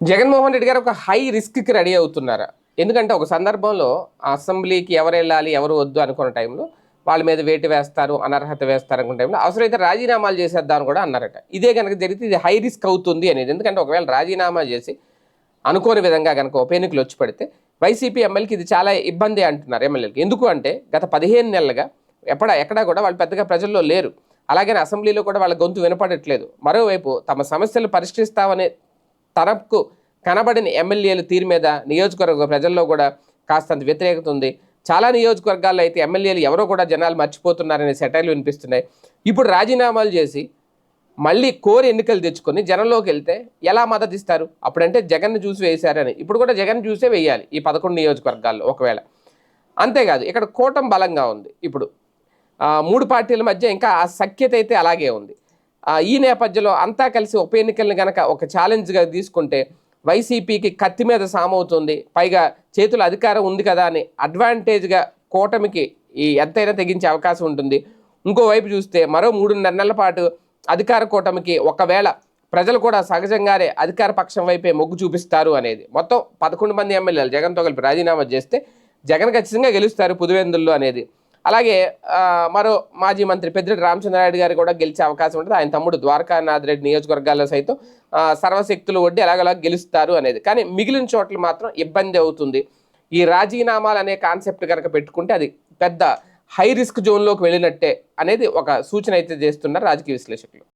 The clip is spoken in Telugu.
జగన్మోహన్ రెడ్డి గారు ఒక హై రిస్క్కి రెడీ అవుతున్నారా. ఎందుకంటే ఒక సందర్భంలో అసెంబ్లీకి ఎవరు వెళ్ళాలి ఎవరు వద్దు అనుకున్న టైంలో వాళ్ళ మీద వేటు వేస్తారు అనర్హత వేస్తారు అనుకున్న టైంలో అవసరమైతే రాజీనామాలు చేసేద్దామని కూడా అన్నారట. ఇదే కనుక జరిగితే ఇది హై రిస్క్ అవుతుంది అనేది. ఎందుకంటే ఒకవేళ రాజీనామా చేసి అనుకోని విధంగా కనుక ఉప ఎన్నికలు వచ్చి పడితే వైసీపీ ఎమ్మెల్యేకి ఇది చాలా ఇబ్బంది అంటున్నారు ఎమ్మెల్యేకి ఎందుకు అంటే గత పదిహేను నెలలుగా ఎక్కడ ఎక్కడా కూడా వాళ్ళు పెద్దగా ప్రజల్లో లేరు. అలాగే అసెంబ్లీలో కూడా వాళ్ళ గొంతు వినపడట్లేదు. మరోవైపు తమ సమస్యలు పరిష్కరిస్తామనే తరపుకు కనబడిన ఎమ్మెల్యేల తీరు మీద నియోజకవర్గ ప్రజల్లో కూడా కాస్తంత వ్యతిరేకత ఉంది. చాలా నియోజకవర్గాల్లో అయితే ఎమ్మెల్యేలు ఎవరో కూడా జనాలు మర్చిపోతున్నారనే సెటైలు వినిపిస్తున్నాయి. ఇప్పుడు రాజీనామాలు చేసి మళ్ళీ కోరి ఎన్నికలు తెచ్చుకొని జనంలోకి వెళ్తే ఎలా మద్దతు ఇస్తారు? అప్పుడంటే జగన్ చూసి వేశారని. ఇప్పుడు కూడా జగన్ చూసే వేయాలి ఈ పదకొండు నియోజకవర్గాల్లో ఒకవేళ. అంతేకాదు ఇక్కడ కూటం బలంగా ఉంది. ఇప్పుడు మూడు పార్టీల మధ్య ఇంకా ఆ సఖ్యత అయితే అలాగే ఉంది. ఈ నేపథ్యంలో అంతా కలిసి ఉప ఎన్నికల్ని గనక ఒక ఛాలెంజ్గా తీసుకుంటే వైసీపీకి కత్తి మీద సామవుతుంది. పైగా చేతుల అధికారం ఉంది కదా అని అడ్వాంటేజ్గా కూటమికి ఈ ఎంతైనా తెగించే అవకాశం ఉంటుంది. ఇంకోవైపు చూస్తే మరో మూడున్నర నెలల పాటు అధికార కూటమికి ఒకవేళ ప్రజలు కూడా సహజంగానే అధికార పక్షం వైపే మొగ్గు చూపిస్తారు అనేది. మొత్తం పదకొండు మంది ఎమ్మెల్యేలు జగన్తో కలిపి రాజీనామా చేస్తే జగన్ ఖచ్చితంగా గెలుస్తారు పుదువెందుల్లో అనేది. అలాగే మరో మాజీ మంత్రి పెద్దిరెడ్డి రామచంద్రారెడ్డి గారు కూడా గెలిచే అవకాశం ఉంటుంది. ఆయన తమ్ముడు ద్వారకానాథ్ రెడ్డి నియోజకవర్గాల్లో సైతం సర్వశక్తులు వడ్డీ ఎలాగలా గెలుస్తారు అనేది. కానీ మిగిలిన చోట్ల మాత్రం ఇబ్బంది అవుతుంది. ఈ రాజీనామాలు అనే కాన్సెప్ట్ కనుక పెట్టుకుంటే అది పెద్ద హై రిస్క్ జోన్లోకి వెళ్ళినట్టే అనేది ఒక సూచన అయితే చేస్తున్నారు రాజకీయ విశ్లేషకులు.